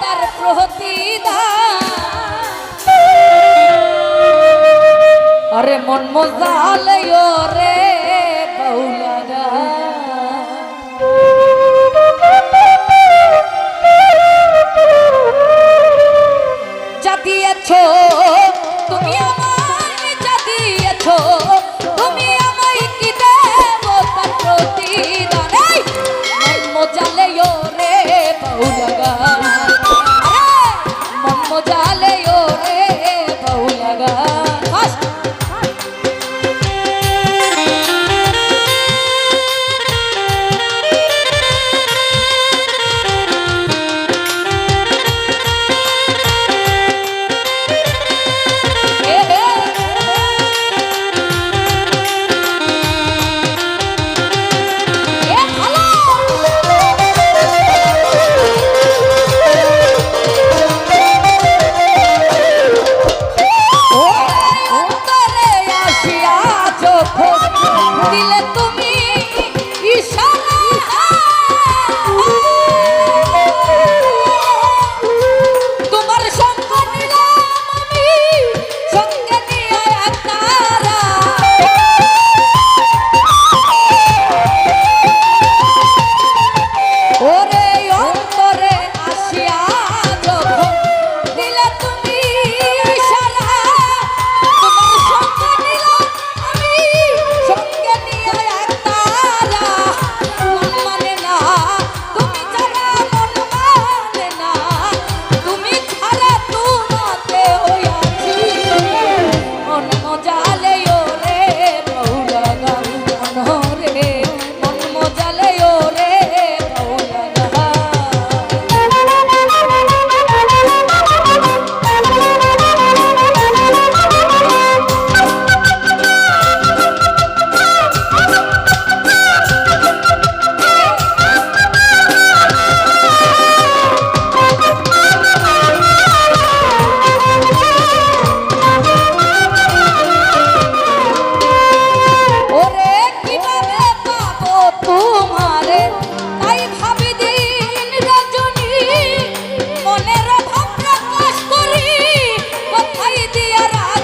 তার প্রতিদান। আরে মন মজালে রে বৌলারা। যা দিয়েছ, তুমি আমার যা দিয়েছ, তুমি আমায় কি দেব তার প্রতিদান? মজালে রে বৌলারা। ¡Gracias!